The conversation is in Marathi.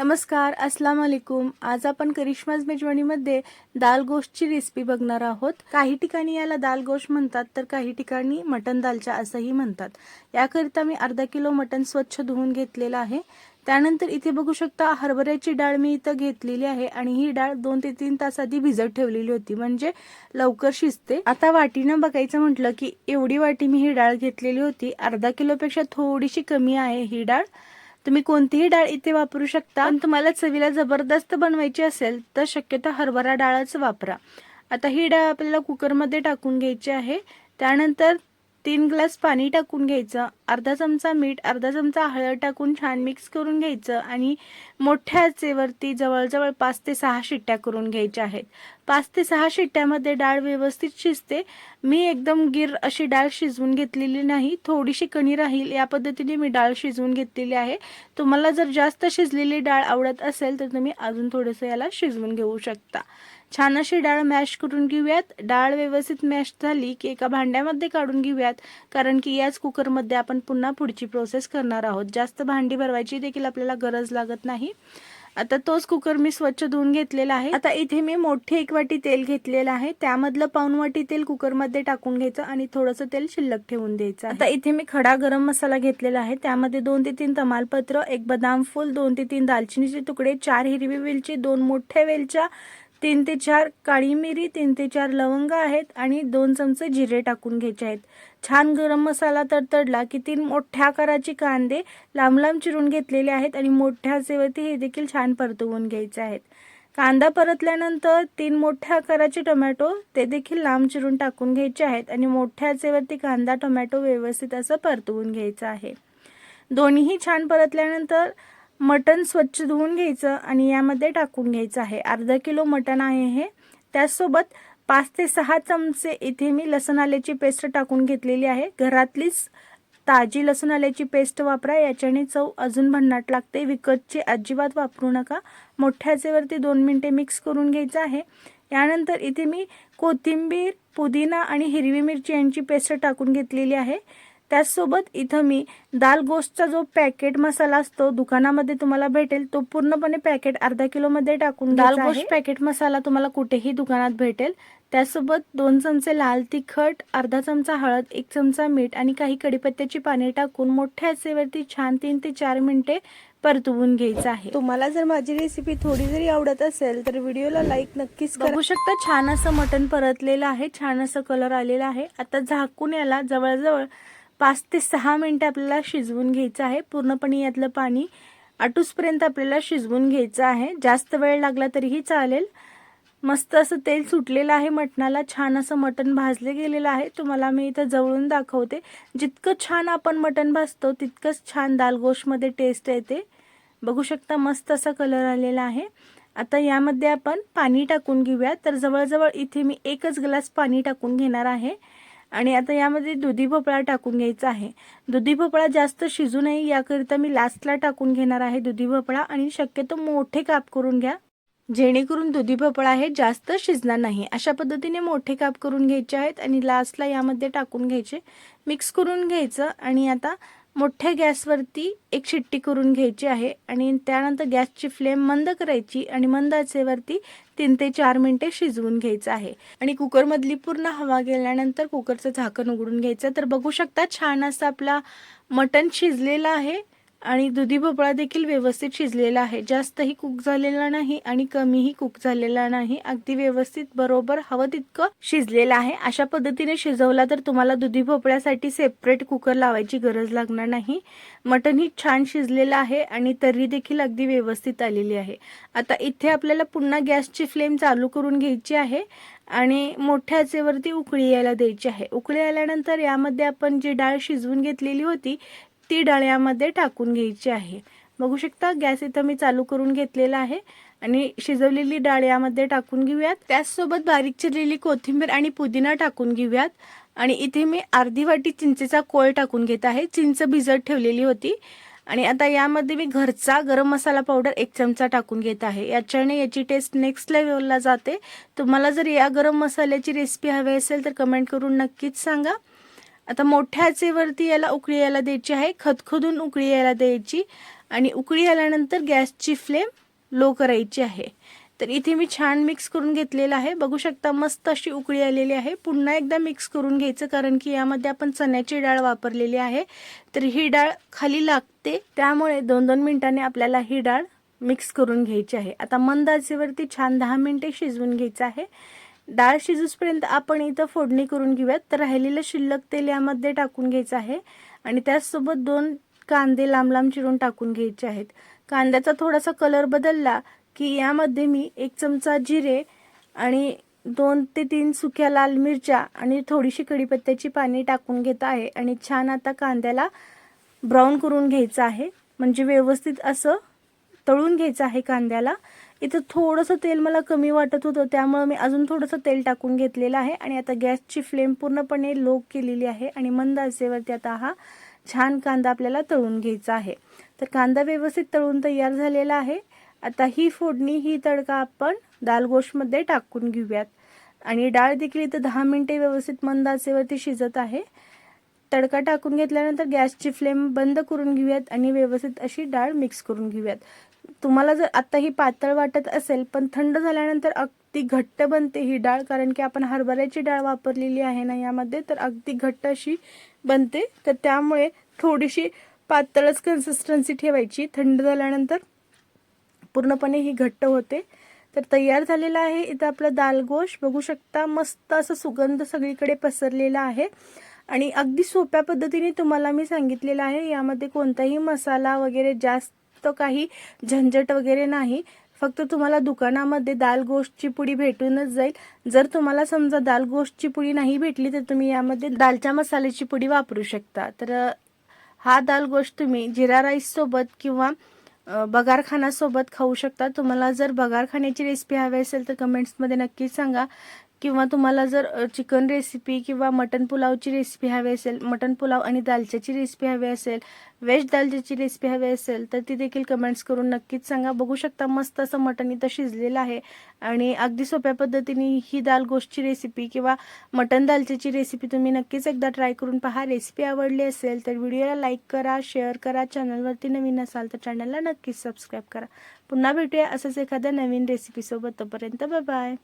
नमस्कार अस्सलाम वालेकुम आज आपण करिश्माज मेजवानीमध्ये दाल गोश्तची रेसिपी बघणार आहोत. काही ठिकाणी याला दाल गोश्त म्हणतात तर काही ठिकाणी मटन दालचा असंही म्हणतात. याकरिता मी अर्धा किलो मटन स्वच्छ धुवून घेतलेलं आहे. त्यानंतर इथे बघू शकता हरभऱ्याची डाळ मी इथं घेतलेली आहे आणि ही डाळ दोन ते तीन तास आधी भिजत ठेवलेली होती म्हणजे लवकर शिजते. आता वाटीनं बघायचं म्हटलं की एवढी वाटी मी ही डाळ घेतलेली होती. अर्धा किलोपेक्षा थोडीशी कमी आहे ही डाळ. तुम्ही कोणतीही डाळ इथे वापरू शकता. पण तुम्हाला चवीला जबरदस्त बनवायची असेल तर शक्यतो हरभरा डाळच वापरा. आता ही डाळ आपल्याला कुकरमध्ये टाकून घ्यायची आहे. त्यानंतर तीन ग्लास पाणी टाकून घ्यायचं अर्धा चमचा मीठ अर्धा चमचा हळद टाकून छान मिक्स करून घ्यायचं आणि मोठ्या आचेवरती जवळजवळ पाच ते सहा शिट्ट्या करून घ्यायच्या आहेत. पाच ते सहा शिट्ट्यामध्ये डाळ व्यवस्थित शिजते. मी एकदम गिर अशी डाळ शिजवून घेतलेली नाही. थोडीशी कणी राहील या पद्धतीने मी डाळ शिजवून घेतलेली आहे. तुम्हाला जर जास्त शिजलेली डाळ आवडत असेल तर तुम्ही अजून थोडंसं याला शिजवून घेऊ शकता. छान अशी डाळ मॅश करून घेऊयात. डाळ व्यवस्थित मॅश झाली की एका भांड्यामध्ये काढून घेऊयात. कारण की याच कुकरमध्ये आपण पुन्हा पुढची प्रोसेस करणार आहोत. जास्त भांडी भरवायची देखील आपल्याला गरज लागत नाही. आता तोच कुकर मी स्वच्छ धुवून घेतलेला आहे. आता इथे मी मोठी एक वाटी तेल घेतलेलं आहे. त्यामधलं पाऊन वाटी तेल कुकरमध्ये टाकून घ्यायचं आणि थोडंसं तेल शिल्लक ठेवून द्यायचं आता इथे मी खडा गरम मसाला घेतलेला आहे. त्यामध्ये दोन ते तीन तमालपत्र एक बदाम फूल दोन ते तीन दालचिनीचे तुकडे चार हिरवी वेलची दोन मोठ्या वेलच्या तीन ते चार काळी मिरी तीन ते चार लवंग आहेत आणि दोन चमचे जिरे टाकून घ्यायचे आहेत. छान गरम मसाला तडतडला की तीन मोठ्या आकाराचे कांदे लांब लांब चिरून घेतलेले आहेत आणि मोठ्या सेवती हे देखील छान परतवून घ्यायचे आहेत. कांदा परतल्यानंतर तीन मोठ्या आकाराचे टोमॅटो ते देखील लांब चिरून टाकून घ्यायचे आहेत आणि मोठ्या आचेवरती कांदा टोमॅटो व्यवस्थित असं परतवून घ्यायचं आहे. दोन्हीही छान परतल्यानंतर मटण स्वच्छ धुवून घ्यायचं आणि यामध्ये टाकून घ्यायचं आहे. अर्धा किलो मटण आहे हे. त्याचसोबत पाच ते सहा चमचे इथे मी लसण आल्याची पेस्ट टाकून घेतलेली आहे. घरातलीच ताजी लसूण आल्याची पेस्ट वापरा याच्याने चव अजून भन्नाट लागते. विकतची अजिबात वापरू नका. मोठ्याचेवरती दोन मिनटे मिक्स करून घ्यायचं आहे. यानंतर इथे मी कोथिंबीर पुदिना आणि हिरवी मिरची यांची पेस्ट टाकून घेतलेली आहे. त्याचसोबत इथं मी दाल गोश्तचा जो पॅकेट मसाला असतो दुकानामध्ये तुम्हाला भेटेल तो पूर्णपणे पॅकेट अर्धा किलोमध्ये टाकून दाल गोश्त पॅकेट मसाला तुम्हाला कुठेही दुकानात भेटेल. त्यासोबत दोन चमचे लाल तिखट अर्धा चमचा हळद एक चमचा मीठ आणि काही कडीपत्त्याची पाने टाकून मोठ्या आचेवरती छान तीन ते चार मिनिटे परतवून घ्यायचं आहे. तुम्हाला जर माझी रेसिपी थोडी जरी आवडत असेल तर व्हिडिओला लाईक नक्कीच बघू शकता छान असं मटण परतलेलं आहे छान असं कलर आलेला आहे. आता झाकून याला जवळजवळ पाच ते सहा मिनटं आपल्याला शिजवून घ्यायचं आहे. पूर्णपणे यातलं पाणी आटूसपर्यंत आपल्याला शिजवून घ्यायचं आहे. जास्त वेळ लागला तरीही चालेल. मस्त असं तेल सुटलेलं आहे मटणाला. छान असं मटण भाजले गेलेलं आहे. तुम्हाला मी इथं जवळून दाखवते. जितकं छान आपण मटण भाजतो तितकंच छान दाल गोशमध्ये टेस्ट येते. बघू शकता मस्त असा कलर आलेला आहे. आता यामध्ये आपण पाणी टाकून घेऊया. तर जवळजवळ इथे मी एकच ग्लास पाणी टाकून घेणार आहे. आणि आता यामध्ये दुधी भोपळा टाकून घ्यायचा आहे. दुधी भोपळा जास्त शिजू नये याकरिता मी लास्टला टाकून घेणार आहे दुधी भोपळा आणि शक्यतो मोठे काप करून घ्या. जेणेकरून दुधी भोपळा हे जास्त शिजणार नाही. अशा पद्धतीने मोठे काप करून घ्यायचे आहेत आणि लास्टला यामध्ये टाकून घ्यायचे. मिक्स करून घ्यायचं आणि आता मोठ्या गॅसवरती एक शिट्टी करून घ्यायची आहे आणि त्यानंतर गॅसची फ्लेम मंद करायची आणि मंद आचेवरती तीन ते चार मिनिटे शिजवून घ्यायचं आहे. आणि कुकरमधली पूर्ण हवा गेल्यानंतर कुकरचं झाकण उघडून घ्यायचं तर बघू शकता छान असं आपला मटण शिजलेलं आहे. आणि दुधी भोपळा देखील व्यवस्थित शिजलेला आहे. जास्तही कुक झालेला नाही आणि कमीही कुक झालेला नाही. अगदी व्यवस्थित बरोबर हवं तितकं शिजलेलं आहे. अशा पद्धतीने शिजवला तर तुम्हाला दुधी भोपळ्यासाठी सेपरेट कुकर लावायची गरज लागणार नाही. मटण ही छान शिजलेलं आहे आणि तर्री देखील अगदी व्यवस्थित आलेली आहे. आता इथे आपल्याला पुन्हा गॅसची फ्लेम चालू करून घ्यायची आहे आणि मोठ्या आचेवरती उकळी यायला द्यायची आहे. उकळी आल्यानंतर यामध्ये आपण जी डाळ शिजवून घेतलेली होती ती डाळियामध्ये टाकून घ्यायची आहे. बघू शकता गॅस इथं मी चालू करून घेतलेला आहे आणि शिजवलेली डाळ यामध्ये टाकून घेऊयात. त्याचसोबत बारीक चिरलेली कोथिंबीर आणि पुदिना टाकून घेऊयात. आणि इथे मी अर्धी वाटी चिंचेचा कोळ टाकून घेत आहे. चिंच भिजत ठेवलेली होती. आणि आता यामध्ये मी घरचा गरम मसाला पावडर एक चमचा टाकून घेत आहे. याच्याने याची टेस्ट नेक्स्ट लेवलला जाते. तुम्हाला जर या गरम मसाल्याची रेसिपी हवी असेल तर कमेंट करून नक्कीच सांगा. आता मोठ्या आचेवरती याला उकळी यायला द्यायची आहे खदखदून उकळी यायला द्यायची आणि उकळी आल्यानंतर गॅसची फ्लेम लो करायची आहे. तर इथे मी छान मिक्स करून घेतलेलं आहे. बघू शकता मस्त अशी उकळी आलेली आहे. पुन्हा एकदा मिक्स करून घ्यायचं कारण की यामध्ये आपण चण्याची डाळ वापरलेली आहे. तर ही डाळ खाली लागते त्यामुळे दोन दोन मिनिटांनी आपल्याला ही डाळ मिक्स करून घ्यायची आहे. आता मंद आचेवरती छान दहा मिनिटे शिजवून घ्यायचं आहे. डाळ शिजूसपर्यंत आपण इथं फोडणी करून घेऊयात. तर राहिलेलं शिल्लक तेल यामध्ये टाकून घ्यायचं आहे. आणि त्याचसोबत दोन कांदे लांब लांब चिरून टाकून घ्यायचे आहेत. कांद्याचा थोडासा कलर बदलला की यामध्ये मी एक चमचा जिरे आणि दोन ते तीन सुक्या लाल मिरच्या आणि थोडीशी कढीपत्त्याची पाने टाकून घेत आहे. आणि छान आता कांद्याला ब्राऊन करून घ्यायचं आहे. म्हणजे व्यवस्थित असं तळून घ्यायचं आहे कांद्याला. इथं थोडंसं तेल मला कमी वाटत होतं त्यामुळं मी अजून थोडंसं तेल टाकून घेतलेलं आहे. आणि आता गॅसची फ्लेम पूर्णपणे लो केलेली आहे आणि मंद आचेवरती आता हा छान कांदा आपल्याला तळून घ्यायचा आहे. तर कांदा व्यवस्थित तळून तयार झालेला आहे. आता ही फोडणी ही तडका आपण दाल गोशमध्ये टाकून घेऊयात. आणि डाळ देखील इथं दहा मिनटे व्यवस्थित मंद आचेवरती शिजत आहे. तडका टाकून घेतल्यानंतर गॅसची फ्लेम बंद करून घेऊयात आणि व्यवस्थित अशी डाळ मिक्स करून घेऊयात. तुम्हाला जर आत्ता ही पातळ वाटत असेल पण थंड झाल्यानंतर अगदी घट्ट बनते ही डाळ कारण की आपण हरभऱ्याची डाळ वापरलेली आहे ना यामध्ये तर अगदी घट्ट अशी बनते. तर त्यामुळे थोडीशी पातळच कन्सिस्टन्सी ठेवायची. थंड झाल्यानंतर पूर्णपणे ही घट्ट होते. तर तयार झालेला आहे इथं आपलं दाल गोश. बघू शकता मस्त असं सुगंध सगळीकडे पसरलेला आहे. आणि अगदी सोप्या पद्धतीने तुम्हाला मी सांगितलेलं आहे यामध्ये कोणताही मसाला वगैरे जास्त काही झंझट वगैरे नाही. फक्त तुम्हाला दुकानामध्ये दाल गोष्टची पुडी भेटूनच जाईल. जर तुम्हाला समजा दाल गोष्टची पुडी नाही भेटली तर तुम्ही यामध्ये दालच्या मसाल्याची पुडी वापरू शकता. तर हा दाल गोष्ट तुम्ही जिरा राईससोबत किंवा बगारखानासोबत खाऊ शकता. तुम्हाला जर बगारखान्याची रेसिपी हवी असेल तर कमेंट्समध्ये नक्कीच सांगा. किंवा तुम्हाला जर चिकन रेसिपी किंवा मटन पुलावची रेसिपी हवी असेल मटन पुलाव आणि दालच्याची रेसिपी हवी असेल व्हेज दालच्याची रेसिपी हवी असेल तर ती देखील कमेंट्स करून नक्कीच सांगा. बघू शकता मस्त असं मटन इथं शिजलेलं आहे आणि अगदी सोप्या पद्धतीने ही दाल गोष्टची रेसिपी किंवा मटन दालच्याची रेसिपी तुम्ही नक्कीच एकदा ट्राय करून पहा. रेसिपी आवडली असेल तर व्हिडिओला लाईक करा शेअर करा. चॅनलवरती नवीन असाल तर चॅनलला नक्कीच सबस्क्राईब करा. पुन्हा भेटूया असंच एखाद्या नवीन रेसिपीसोबत तोपर्यंत बाय बाय